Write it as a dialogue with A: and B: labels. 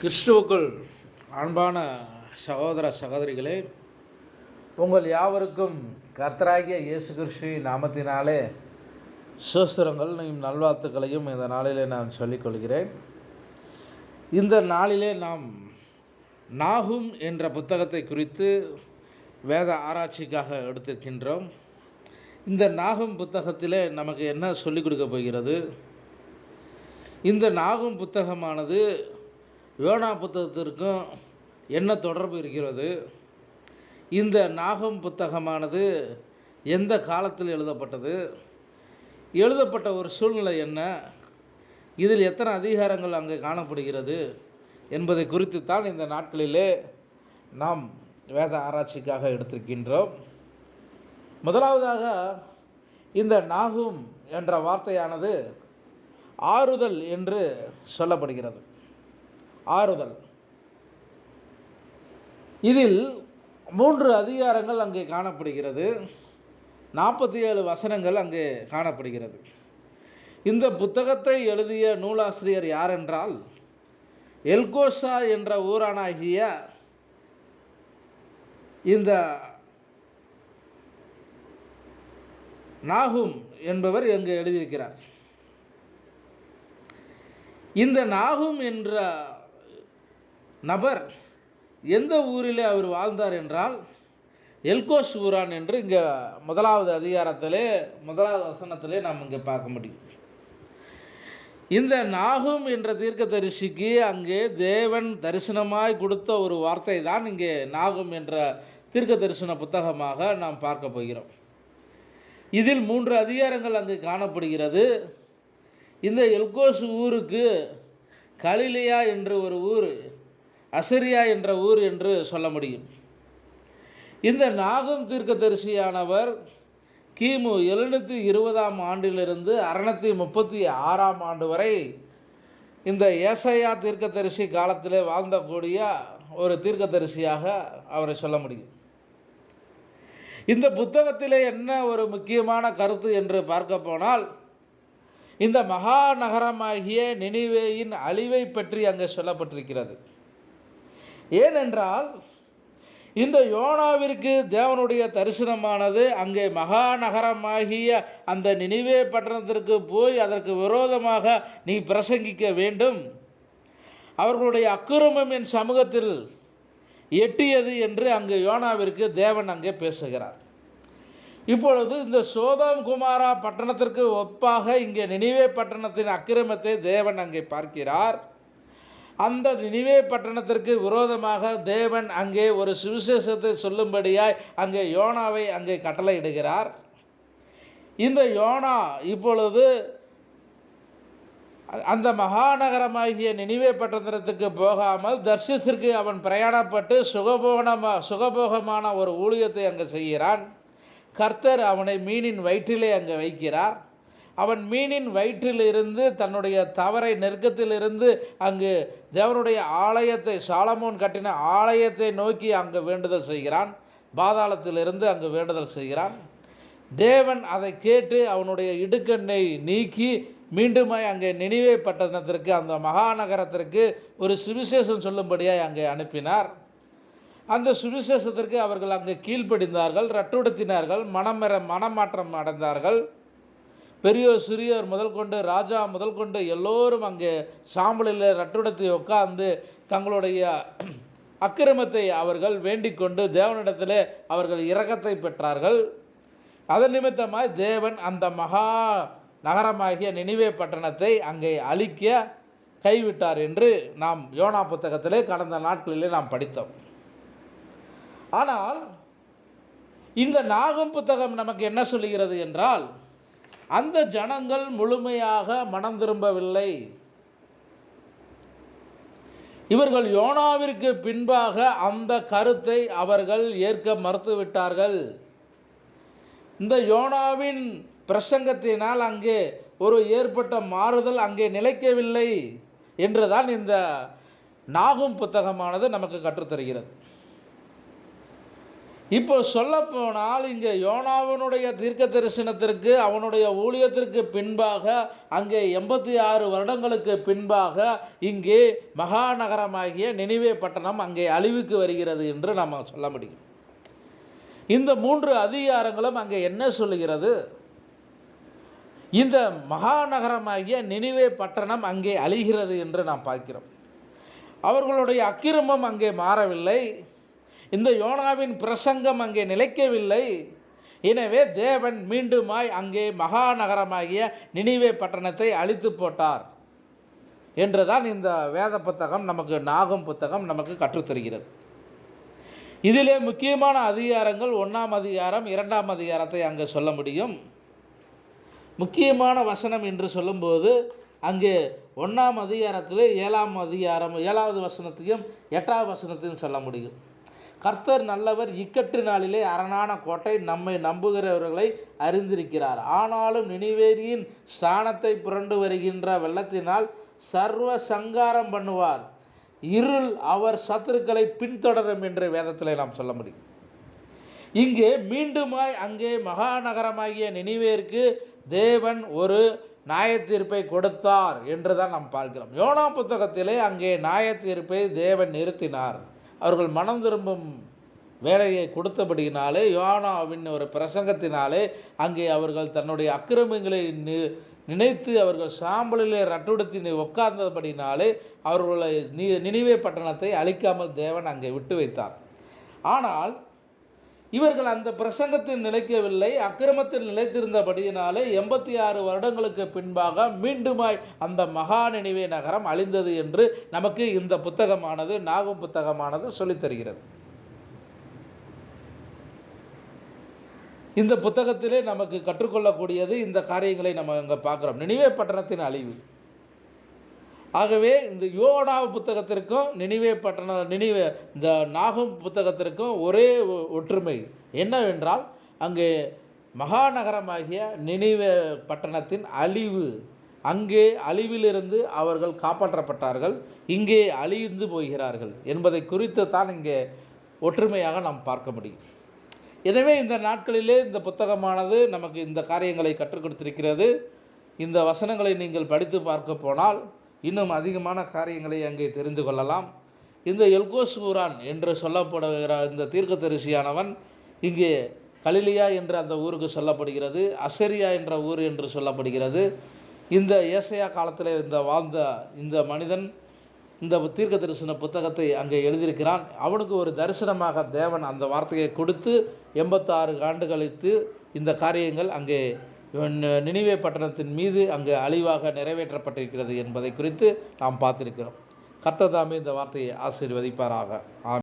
A: கிறிஸ்துவுக்குள் அன்பான சகோதர சகோதரிகளே உங்கள் யாவருக்கும் கர்த்தராகிய இயேசு கிறிஸ்துவின் நாமத்தினாலே சோஸ்திரங்களையும் நல்வாழ்த்துக்களையும் இந்த நாளிலே நான் சொல்லிக்கொள்கிறேன் இந்த நாளிலே நாம் நாகும் என்ற புத்தகத்தை குறித்து வேத ஆராய்ச்சிக்காக எடுத்திருக்கின்றோம். இந்த நாகும் புத்தகத்திலே நமக்கு என்ன சொல்லிக் கொடுக்க போகிறது? இந்த நாகும் புத்தகமானது யோனா புத்தகத்திற்கும் என்ன தொடர்பு இருக்கிறது? இந்த நாகம் புத்தகமானது எந்த காலத்தில் எழுதப்பட்டது? எழுதப்பட்ட ஒரு சூழ்நிலை என்ன? இதில் எத்தனை அதிகாரங்கள் அங்கே காணப்படுகிறது? என்பதை குறித்துத்தான் இந்த நாட்களிலே நாம் வேத ஆராய்ச்சிக்காக எடுத்திருக்கின்றோம். முதலாவதாக இந்த நாகும் என்ற வார்த்தையானது ஆறுதல் என்று சொல்லப்படுகிறது. ஆறுதல். இதில் மூன்று அதிகாரங்கள் அங்கே காணப்படுகிறது. நாற்பத்தி ஏழு வசனங்கள் அங்கே காணப்படுகிறது. இந்த புத்தகத்தை எழுதிய நூலாசிரியர் யார் என்றால் எல்கோசா என்ற ஊரானாகிய இந்த நாகும் என்பவர் இங்கு எழுதியிருக்கிறார். இந்த நாகும் என்ற நபர் எந்த ஊரிலே அவர் வாழ்ந்தார் என்றால் எல்கோஸ் ஊரான் என்று இங்கே முதலாவது அதிகாரத்திலே முதலாவது வசனத்திலே நாம் இங்கே பார்க்க முடியும். இந்த நாகும் என்ற தீர்க்க தரிசிக்கு அங்கே தேவன் தரிசனமாய் கொடுத்த ஒரு வார்த்தை தான் இங்கே நாகும் என்ற தீர்க்க தரிசன புத்தகமாக நாம் பார்க்க போகிறோம். இதில் மூன்று அதிகாரங்கள் அங்கு காணப்படுகிறது. இந்த எல்கோஸ் ஊருக்கு கலிலியா என்று ஒரு ஊர் அசரியா என்ற ஊர் என்று சொல்ல முடியும். இந்த நாகம் தீர்க்கதரிசியானவர் கிமு எழுநூற்றி இருபதாம் ஆண்டிலிருந்து அறுநூத்தி முப்பத்தி ஆறாம் ஆண்டு வரை இந்த ஏசையா தீர்க்கதரிசி காலத்திலே வாழ்ந்தக்கூடிய ஒரு தீர்க்கதரிசியாக அவரை சொல்ல முடியும். இந்த புத்தகத்திலே என்ன ஒரு முக்கியமான கருத்து என்று பார்க்க போனால் இந்த மகாநகரமாகிய நினைவேயின் அழிவை பற்றி அங்கே சொல்லப்பட்டிருக்கிறது. ஏனென்றால் இந்த யோனாவிற்கு தேவனுடைய தரிசனமானது அங்கே மகாநகரமாகிய அந்த நினைவே பட்டணத்திற்கு போய் அதற்கு விரோதமாக நீ பிரசங்கிக்க வேண்டும். அவர்களுடைய அக்கிரமம் என் சமூகத்தில் எட்டியது என்று அங்கு யோனாவிற்கு தேவன் அங்கே பேசுகிறார். இப்பொழுது இந்த சோதம் குமாரா பட்டணத்திற்கு ஒப்பாக இங்கே நினைவே பட்டணத்தின் அக்கிரமத்தை தேவன் அங்கே பார்க்கிறார். அந்த நினைவே பட்டணத்திற்கு விரோதமாக தேவன் அங்கே ஒரு சுவிசேஷத்தை சொல்லும்படியாய் அங்கே யோனாவை அங்கே கட்டளையிடுகிறார். இந்த யோனா இப்பொழுது அந்த மகாநகரமாகிய நினைவே பட்டணத்திற்கு போகாமல் தர்ஷித்திற்கு அவன் பிரயாணப்பட்டு சுகபோகனமா சுகபோகமான ஒரு ஊழியத்தை அங்கே செய்கிறான். கர்த்தர் அவனை மீனின் வயிற்றிலே அங்கே வைக்கிறார். அவன் மீனின் வயிற்றிலிருந்து தன்னுடைய தவறை நெருக்கத்திலிருந்து அங்கு தேவனுடைய ஆலயத்தை சாலமோன் கட்டின ஆலயத்தை நோக்கி அங்கு வேண்டுதல் செய்கிறான். பாதாளத்திலிருந்து அங்கு வேண்டுதல் செய்கிறான். தேவன் அதை கேட்டு அவனுடைய இடுக்கண்ணை நீக்கி மீண்டுமாய் அங்கே நினைவே பட்டணத்திற்கு அந்த மகாநகரத்திற்கு ஒரு சுவிசேஷம் சொல்லும்படியாய் அங்கே அனுப்பினார். அந்த சுவிசேஷத்திற்கு அவர்கள் அங்கே கீழ்ப்படிந்தார்கள் ரட்டுடுத்தினார்கள் மனம் மனமாற்றம் அடைந்தார்கள். பெரியோர் சிறியோர் முதல் கொண்டு ராஜா முதல் கொண்டு எல்லோரும் அங்கே சாம்பலில் ரட்டுடத்தை உட்கார்ந்து தங்களுடைய அக்கிரமத்தை அவர்கள் வேண்டிக் கொண்டு தேவனிடத்தில் அவர்கள் இரக்கத்தை பெற்றார்கள். அதன் நிமித்தமாய் தேவன் அந்த மகா நகரமாகிய நினைவே பட்டணத்தை அங்கே அழிக்க கைவிட்டார் என்று நாம் யோனா புத்தகத்திலே கடந்த நாட்களிலே நாம் படித்தோம். ஆனால் இந்த நாகம் புத்தகம் நமக்கு என்ன சொல்லுகிறது என்றால் அந்த ஜனங்கள் முழுமையாக மனம் திரும்பவில்லை. இவர்கள் யோனாவிற்கு பின்பாக அந்த கருத்தை அவர்கள் ஏற்க மறுத்துவிட்டார்கள். இந்த யோனாவின் பிரசங்கத்தினால் அங்கே ஒரு ஏற்பட்ட மாறுதல் அங்கே நிலைக்கவில்லை என்றுதான் இந்த நாகும் புத்தகமானது நமக்கு கற்றுத்தருகிறது. இப்போ சொல்லப்போனால் இங்கே யோனாவனுடைய தீர்க்க தரிசனத்திற்கு அவனுடைய ஊழியத்திற்கு பின்பாக அங்கே எண்பத்தி ஆறு வருடங்களுக்கு பின்பாக இங்கே மகாநகரமாகிய நினைவே பட்டணம் அங்கே அழிவுக்கு வருகிறது என்று நாம் சொல்ல முடியும். இந்த மூன்று அதிகாரங்களும் அங்கே என்ன சொல்லுகிறது? இந்த மகாநகரமாகிய நினைவே பட்டணம் அங்கே அழிகிறது என்று நாம் பார்க்கிறோம். அவர்களுடைய அக்கிரமம் அங்கே மாறவில்லை. இந்த யோனாவின் பிரசங்கம் அங்கே நிலைக்கவில்லை. எனவே தேவன் மீண்டுமாய் அங்கே மகாநகரமாகிய நினைவே பட்டணத்தை அழித்து போட்டார் என்றுதான் இந்த வேத புத்தகம் நமக்கு நாகம் புத்தகம் நமக்கு கற்றுத்தருகிறது இதிலே முக்கியமான அதிகாரங்கள் ஒன்றாம் அதிகாரம் இரண்டாம் அதிகாரத்தை அங்கே சொல்ல முடியும். முக்கியமான வசனம் என்று சொல்லும்போது அங்கே ஒன்றாம் அதிகாரத்தில் ஏழாம் அதிகாரம் ஏழாவது வசனத்தையும் எட்டாவது வசனத்தையும் சொல்ல முடியும். கர்த்தர் நல்லவர் இக்கட்டு நாளிலே அரணான கோட்டை நம்மை நம்புகிறவர்களை அறிந்திருக்கிறார். ஆனாலும் நினைவேரியின் ஸ்தானத்தை புரண்டு வருகின்ற வெள்ளத்தினால் சர்வ சங்காரம் பண்ணுவார். இருள் அவர் சத்துருக்களை பின்தொடரும் என்று வேதத்தில் நாம் சொல்ல முடியும். இங்கே மீண்டுமாய் அங்கே மகாநகரமாகிய நினைவேற்கு தேவன் ஒரு நியாயத்தீர்ப்பை கொடுத்தார் என்று தான் நாம் பார்க்கிறோம். யோனா புத்தகத்திலே அங்கே நியாயத்தீர்ப்பை தேவன் நிறுத்தினார். அவர்கள் மனம் திரும்பும் வேலையை கொடுத்தபடியினாலே யோனாவின் ஒரு பிரசங்கத்தினாலே அங்கே அவர்கள் தன்னுடைய அக்கிரமங்களை நி- நினைத்து அவர்கள் சாம்பலிலே ரட்டுடுத்தி உட்கார்ந்தபடினாலே அவர்களை நி நினைவே பட்டணத்தை அழிக்காமல் தேவன் அங்கே விட்டு வைத்தார். ஆனால் இவர்கள் அந்த பிரசங்கத்தில் நிலைக்கவில்லை அக்கிரமத்தில் நிலைத்திருந்தபடியினாலே எண்பத்தி ஆறு வருடங்களுக்கு பின்பாக மீண்டுமாய் அந்த மகா நினைவே நகரம் அழிந்தது என்று நமக்கு இந்த புத்தகமானது நாகும் புத்தகமானது சொல்லித் தருகிறது. இந்த புத்தகத்திலே நமக்கு கற்றுக்கொள்ளக்கூடியது இந்த காரியங்களை நம்ம இங்கே பார்க்குறோம். நினைவே பட்டணத்தின் அழிவு. ஆகவே இந்த யோனா புத்தகத்திற்கும் நினைவே பட்டண நினைவே இந்த நாகம் புத்தகத்திற்கும் ஒரே ஒ- ஒற்றுமை. என்னவென்றால் அங்கே மகாநகரமாகிய நினைவே பட்டணத்தின் அழிவு. அங்கே அழிவிலிருந்து அவர்கள் காப்பாற்றப்பட்டார்கள். இங்கே அழிந்து போகிறார்கள் என்பதை குறித்து தான் இங்கே ஒற்றுமையாக நாம் பார்க்க முடியும். எனவே இந்த நாட்களிலே இந்த புத்தகமானது நமக்கு இந்த காரியங்களை கற்றுக் கொடுத்திருக்கிறது. இந்த வசனங்களை நீங்கள் படித்து பார்க்க போனால் இன்னும் அதிகமான காரியங்களை அங்கே தெரிந்து கொள்ளலாம். இந்த எல்கோஸ் என்று சொல்லப்படுகிற இந்த தீர்க்கதரிசியானவன் இங்கே கலிலியா என்ற அந்த ஊருக்கு சொல்லப்படுகிறது அசரியா என்ற ஊர் என்று சொல்லப்படுகிறது. இந்த ஏசையா காலத்தில் இந்த வாழ்ந்த இந்த மனிதன் இந்த தீர்க்க தரிசன புத்தகத்தை அங்கே எழுதியிருக்கிறான். அவனுக்கு ஒரு தரிசனமாக தேவன் அந்த வார்த்தையை கொடுத்து எண்பத்தாறு ஆண்டு கழித்து இந்த காரியங்கள் அங்கே நினைவே பட்டணத்தின் மீது அங்கு அழிவாக நிறைவேற்றப்பட்டிருக்கிறது என்பதை குறித்து நாம் பார்த்திருக்கிறோம். கர்த்ததாமே இந்த வார்த்தையை ஆசீர்வதிப்பாராக. ஆமென்.